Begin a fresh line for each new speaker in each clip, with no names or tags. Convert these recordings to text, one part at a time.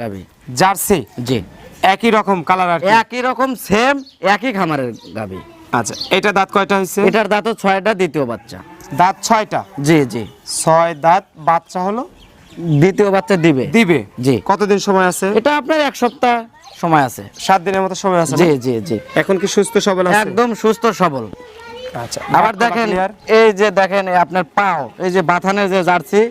গাবি
জার্সি?
জি।
একই রকম কালার আর কি।
একই রকম সেম একই খামারের গাবি
আচ্ছা এটা দাঁত কয়টা হয়েছে
এটার দাঁত ছয়টা দ্বিতীয় বাচ্চা।
দাঁত ছয়টা?
জি জি।
ছয় দাঁত বাচ্চা হলো?
দ্বিতীয় বাচ্চা দিবে।
দিবে?
জি।
কতদিন সময় আছে?
এটা আপনার এক সপ্তাহ সময় আছে।
সাত দিনের মতো সময় আছে না?
জি জি জি।
এখন কি সুস্থ সবল আছে?
একদম সুস্থ সবল।
আচ্ছা
আবার দেখেন এই যে দেখেন এই আপনার পাও এই যে বাথানের যে জার্সি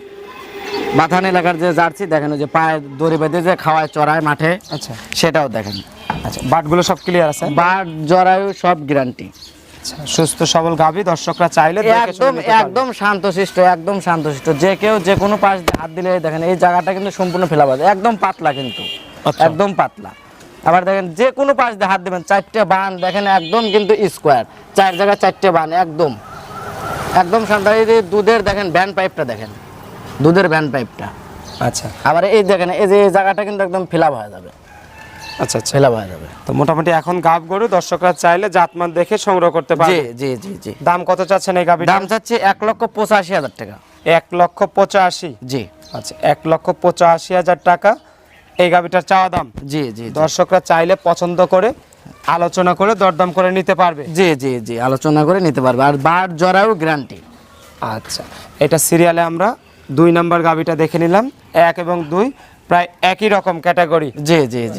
বাথান এলাকার যে জার্সি দেখেন যে পায়ে দড়ি বেঁধে যে খাওয়ায় চড়ায় মাঠে
আচ্ছা।
সেটাও দেখেন।
আচ্ছা বাটগুলো সব ক্লিয়ার আছে?
বার জরায়ু সব গ্যারান্টি
আচ্ছা, সুস্থ সবল গাভী দর্শকরা চাইলে
একদম। একদম শান্তশিষ্ট একদম শান্তশিষ্ট। যে কেউ যে কোনো পাশ দিয়ে হাত দিলে দেখেন এই জায়গাটা কিন্তু সম্পূর্ণ ফেলাবাদ একদম পাতলা কিন্তু।
আচ্ছা।
একদম পাতলা। আবার দেখেন যে কোনো পাশ দিয়ে হাত দেবেন চারটে বান দেখেন একদম কিন্তু স্কোয়ার চার জায়গায় চারটে বান একদম। একদম শান্ত দুধের দেখেন ব্যান্ড পাইপটা দেখেন। দুধের ভ্যান পাইপটা
আচ্ছা।
আবার এই দেখেন এই যে জায়গাটা কিন্তু একদম ফিলাপ হয়ে যাবে।
আচ্ছা আচ্ছা।
ফিলাপ হয়ে যাবে।
তো মোটামুটি এখন গাব গরু দর্শকরা চাইলে জাতমান দেখে সংগ্রহ করতে
জি
পারবে।
জি জি জি
দাম কত চাচ্ছেন এই গাভীর
দাম চাচ্ছে এক লক্ষ পঁচাশি হাজার টাকা।
এক লক্ষ পঁচাশি?
জি।
আচ্ছা এক লক্ষ পঁচাশি হাজার টাকা এই গাভীটার চাওয়া দাম।
জি জি জি।
দর্শকরা চাইলে পছন্দ করে আলোচনা করে দরদাম করে নিতে পারবে।
জি জি জি আলোচনা করে নিতে পারবে। আর বার জরাও গ্যারান্টি
আচ্ছা এটা সিরিয়ালে আমরা দুই নম্বর গাভীটা দেখে নিলাম। এক এবং দুই প্রায় একই রকম ক্যাটাগরি।
জি জি জি।